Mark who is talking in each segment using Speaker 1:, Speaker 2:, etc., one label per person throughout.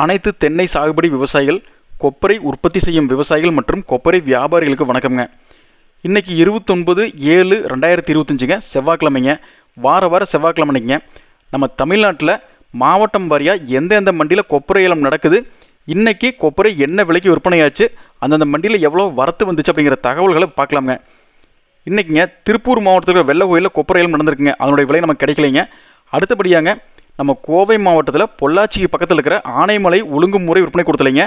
Speaker 1: அனைத்து தென்னை சாகுபடி விவசாயிகள் கொப்பரை உற்பத்தி செய்யும் விவசாயிகள் மற்றும் கொப்பரை வியாபாரிகளுக்கு வணக்கம்ங்க. இன்றைக்கி இருபத்தொன்பது ஏழு ரெண்டாயிரத்தி இருபத்தஞ்சுங்க. செவ்வாய்க்கிழமைங்க. வார வார செவ்வாய்க்கிழமைங்க. நம்ம தமிழ்நாட்டில் மாவட்டம் வாரியாக எந்தெந்த மண்டியில் கொப்பரை ஏலம் நடக்குது இன்றைக்கி கொப்பரை என்ன விலைக்கு விற்பனையாச்சு அந்தந்த மண்டியில் எவ்வளோ வரத்து வந்துச்சு அப்படிங்கிற தகவல்களை பார்க்கலாங்க இன்றைக்கிங்க திருப்பூர் மாவட்டத்தில் வெள்ள கோயிலில் கொப்பரை ஏலம் நடந்திருக்குங்க. அதனுடைய விலை நமக்கு கிடைக்கலைங்க. அடுத்தபடியாங்க நம்ம கோவை மாவட்டத்தில் பொள்ளாச்சிக்கு பக்கத்தில் இருக்கிற ஆனைமலை ஒழுங்குமுறை விற்பனை கொடுத்தலைங்க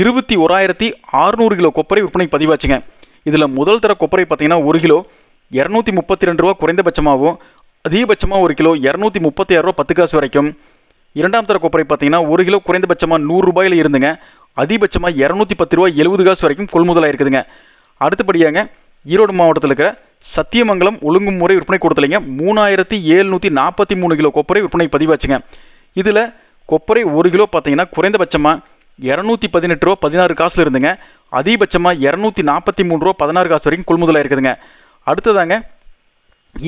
Speaker 1: இருபத்தி ஓராயிரத்தி அறுநூறு கிலோ கொப்பரை விற்பனை பதிவாச்சுங்க. இதில் முதல் தர கொப்பரை பார்த்தீங்கன்னா ஒரு கிலோ இரநூத்தி முப்பத்தி ரெண்டு ரூபா குறைந்தபட்சமாகவும் அதிகபட்சமாக ஒரு கிலோ இரநூத்தி முப்பத்தி ஆறு ரூபா பத்து காசு வரைக்கும். இரண்டாம் தர கொப்பரை பார்த்தீங்கன்னா ஒரு கிலோ குறைந்தபட்சமாக நூறு ரூபாயில் இருந்துங்க. அதிகபட்சமாக இரநூத்தி பத்து ரூபா எழுபது காசு வரைக்கும் கொள்முதலாக இருக்குதுங்க அடுத்தபடியாங்க ஈரோடு மாவட்டத்தில் இருக்கிற சத்தியமங்கலம் ஒழுங்குமுறை விற்பனை கொடுத்தலைங்க. மூணாயிரத்தி ஏழ்நூற்றி நாற்பத்தி மூணு கிலோ கொப்பரை விற்பனை பதிவாச்சுங்க. இதில் கொப்பரை ஒரு கிலோ பார்த்தீங்கன்னா குறைந்தபட்சமாக இரநூத்தி பதினெட்டு ரூபா பதினாறு காசில் இருந்துங்க. அதிகபட்சமாக இரநூத்தி நாற்பத்தி மூணு ரூபா பதினாறு காசு வரைக்கும் கொள்முதலாக இருக்குதுங்க. அடுத்ததாங்க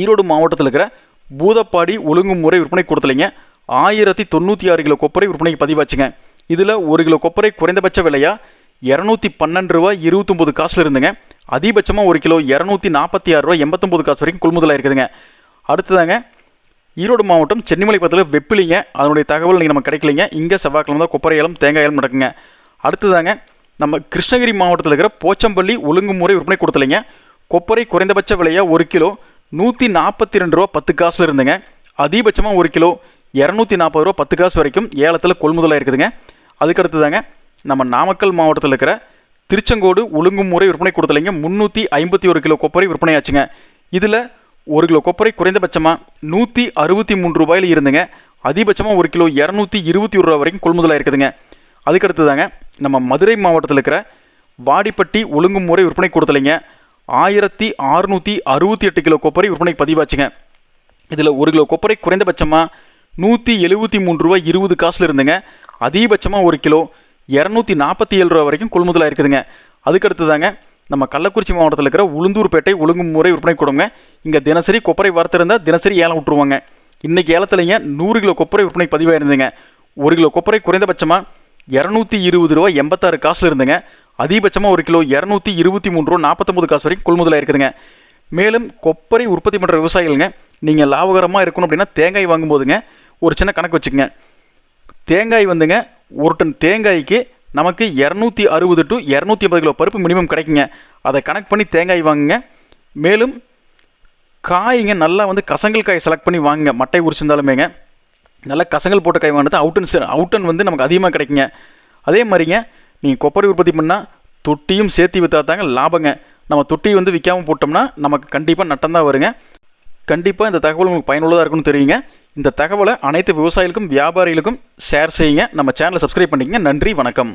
Speaker 1: ஈரோடு மாவட்டத்தில் இருக்கிற பூதப்பாடி ஒழுங்குமுறை விற்பனை கொடுத்தலைங்க. ஆயிரத்தி தொண்ணூற்றி ஆறு கிலோ கொப்பரை விற்பனைக்கு பதிவாச்சுங்க. இதில் ஒரு கிலோ கொப்பரை குறைந்தபட்ச விலையா இரநூத்தி பன்னெண்டு ரூபா இருபத்தொம்பது காசில் இருந்துங்க. அதிகபட்சமாக ஒரு கிலோ இரநூத்தி நாற்பத்தி ஆறு ரூபா எண்பத்தொம்பது காசு வரைக்கும் கொள்முதலாக இருக்குதுங்க அடுத்ததாங்க ஈரோடு மாவட்டம் சென்னிமலை பக்கத்தில் வெப்பிலிங்க. அதனுடைய தகவல் நீங்கள் நம்ம கிடைக்கலைங்க. இங்கே செவ்வாய்க்கிழமை தான் கொப்பரை ஏலம் தேங்காய் ஏலம் நடக்குங்க. அடுத்ததாங்க நம்ம கிருஷ்ணகிரி மாவட்டத்தில் இருக்கிற போச்சம்பள்ளி ஒழுங்குமுறை விற்பனை கொடுத்தலைங்க. கொப்பரை குறைந்தபட்ச விலையாக ஒரு கிலோ நூற்றி நாற்பத்தி ரெண்டு ரூபா பத்து காசுல இருந்துங்க. அதிகபட்சமாக ஒரு கிலோ இரநூத்தி நாற்பது ரூபா பத்து காசு வரைக்கும் ஏலத்தில் கொள்முதலாக இருக்குதுங்க அதுக்கு அடுத்ததாங்க நம்ம நாமக்கல் மாவட்டத்தில் இருக்கிற திருச்செங்கோடு ஒழுங்குமுறை விற்பனை கொடுத்தலைங்க முந்நூற்றி ஐம்பத்தி ஒரு கிலோ கொப்பரை விற்பனையாச்சுங்க. இதில் ஒரு கிலோ கொப்பரை குறைந்தபட்சமாக நூற்றி அறுபத்தி மூணு ரூபாயில் இருந்துங்க. அதிகபட்சமாக ஒரு கிலோ இரநூத்தி இருபத்தி ஒரு ரூபா வரைக்கும் கொள்முதலாக இருக்குதுங்க அதுக்கு நம்ம மதுரை மாவட்டத்தில் இருக்கிற வாடிப்பட்டி ஒழுங்குமுறை விற்பனை கொடுத்தலைங்க ஆயிரத்தி அறுநூற்றி அறுபத்தி எட்டு கிலோ கொப்பரை விற்பனை பதிவாச்சுங்க. இதில் ஒரு கிலோ கொப்பரை குறைந்தபட்சமாக நூற்றி எழுபத்தி மூணு ரூபா இருபது காசுல இருந்துங்க. அதிகபட்சமாக ஒரு கிலோ இரநூத்தி நாற்பத்தி ஏழு ரூபா வரைக்கும் கொள்முதலாக இருக்குதுங்க. அதுக்கடுத்து தாங்க நம்ம கள்ளக்குறிச்சி மாவட்டத்தில் இருக்கிற உளுந்தூர்பேட்டை ஒழுங்குமுறை விற்பனை கொடுங்க. இங்கே தினசரி கொப்பரை வறுத்திருந்தால் தினசரி ஏலம் விட்டுருவாங்க. இன்றைக்கி ஏலத்துலைங்க நூறு கிலோ கொப்பரை விற்பனை பதிவாயிருந்துங்க ஒரு கிலோ கொப்பரை குறைந்தபட்சமாக இரநூத்தி இருபது ரூபா எண்பத்தாறு காசில் இருந்துங்க அதிகபட்சமாக ஒரு கிலோ இரநூத்தி இருபத்தி மூணு ரூபா நாற்பத்தொம்பது காசு வரைக்கும் கொள்முதலாக இருக்குதுங்க. மேலும் கொப்பரை உற்பத்தி பண்ணுற விவசாயிகளுங்க நீங்கள் லாபகரமாக இருக்கணும் அப்படின்னா தேங்காய் வாங்கும்போதுங்க ஒரு சின்ன கணக்கு வச்சுக்கோங்க. தேங்காய் வந்துங்க ஒரு டன் தேங்காய்க்கு நமக்கு இரநூத்தி அறுபது டு இரநூத்தி ஐம்பது கிலோ பருப்பு மினிமம் கிடைக்குங்க. அதை கணக்கு பண்ணி தேங்காய் வாங்குங்க. மேலும் காய்ங்க நல்லா வந்து கசங்கல் காய் செலக்ட் பண்ணி வாங்குங்க. மட்டை உரிச்சிருந்தாலுமேங்க. நல்லா கசங்கல் போட்ட காய் வாங்கினது அவுட்டன் அவுட்டன் வந்து நமக்கு அதிகமாக கிடைக்குங்க. அதே மாதிரிங்க நீங்கள் கொப்பரை உற்பத்தி பண்ணால் தொட்டியும் சேர்த்து விற்றா தாங்க லாபங்க. நம்ம தொட்டி வந்து விற்காம போட்டோம்னா நமக்கு கண்டிப்பாக நட்டம் தான் வருங்க. கண்டிப்பாக இந்த தகவல் உங்களுக்கு பயனுள்ளதாக இருக்கும்னு தெரியுங்க. இந்த தகவலை அனைத்து விவசாயிகளுக்கும் வியாபாரிகளுக்கும் ஷேர் செய்யுங்க. நம்ம சேனலை சப்ஸ்கிரைப் பண்ணிக்கங்க. நன்றி வணக்கம்.